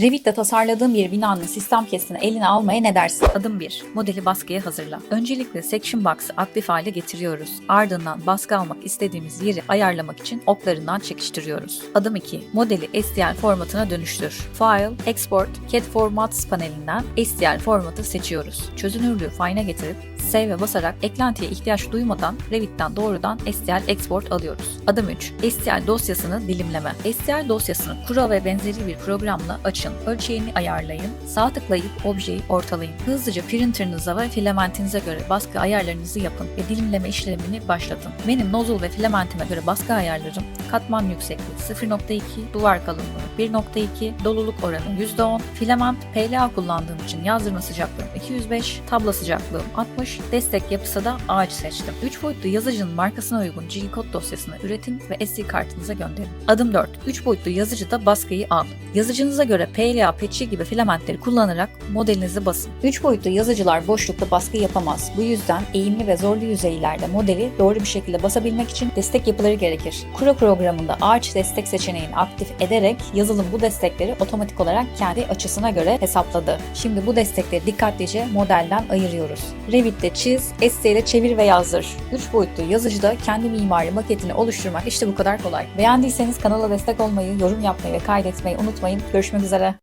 Revit'te tasarladığım bir binanın sistem kesitini eline almaya ne dersin? Adım 1. Modeli baskıya hazırla. Öncelikle Section Box'ı aktif hale getiriyoruz. Ardından baskı almak istediğimiz yeri ayarlamak için oklarından çekiştiriyoruz. Adım 2. Modeli STL formatına dönüştür. File, Export, CAD Formats panelinden STL formatı seçiyoruz. Çözünürlüğü fine'a getirip Save'e basarak eklentiye ihtiyaç duymadan Revit'ten doğrudan STL export alıyoruz. Adım 3. STL dosyasını dilimleme. STL dosyasını Kura ve benzeri bir programla açın. Ölçeğini ayarlayın. Sağ tıklayıp objeyi ortalayın. Hızlıca printerınıza ve filamentinize göre baskı ayarlarınızı yapın ve dilimleme işlemini başlatın. Benim nozul ve filamentime göre baskı ayarlarım katman yüksekliği 0.2, duvar kalınlığı 1.2, doluluk oranı %10, filament PLA kullandığım için yazdırma sıcaklığım 205, tabla sıcaklığım 60, destek yapısı da ağaç seçtim. 3 boyutlu yazıcının markasına uygun G-Code dosyasını üretin ve SD kartınıza gönderin. Adım 4. 3 boyutlu yazıcıda baskıyı al. Yazıcınıza göre PLA, peçi gibi filamentleri kullanarak modelinizi basın. 3 boyutlu yazıcılar boşlukta baskı yapamaz. Bu yüzden eğimli ve zorlu yüzeylerde modeli doğru bir şekilde basabilmek için destek yapıları gerekir. Kura programında ağaç destek seçeneğini aktif ederek yazılım bu destekleri otomatik olarak kendi açısına göre hesapladı. Şimdi bu destekleri dikkatlice modelden ayırıyoruz. Revit'te çiz, ST ile çevir ve yazdır. 3 boyutlu yazıcıda kendi mimari maketini oluşturmak işte bu kadar kolay. Beğendiyseniz kanala destek olmayı, yorum yapmayı ve kaydetmeyi unutmayın. Görüşmek üzere.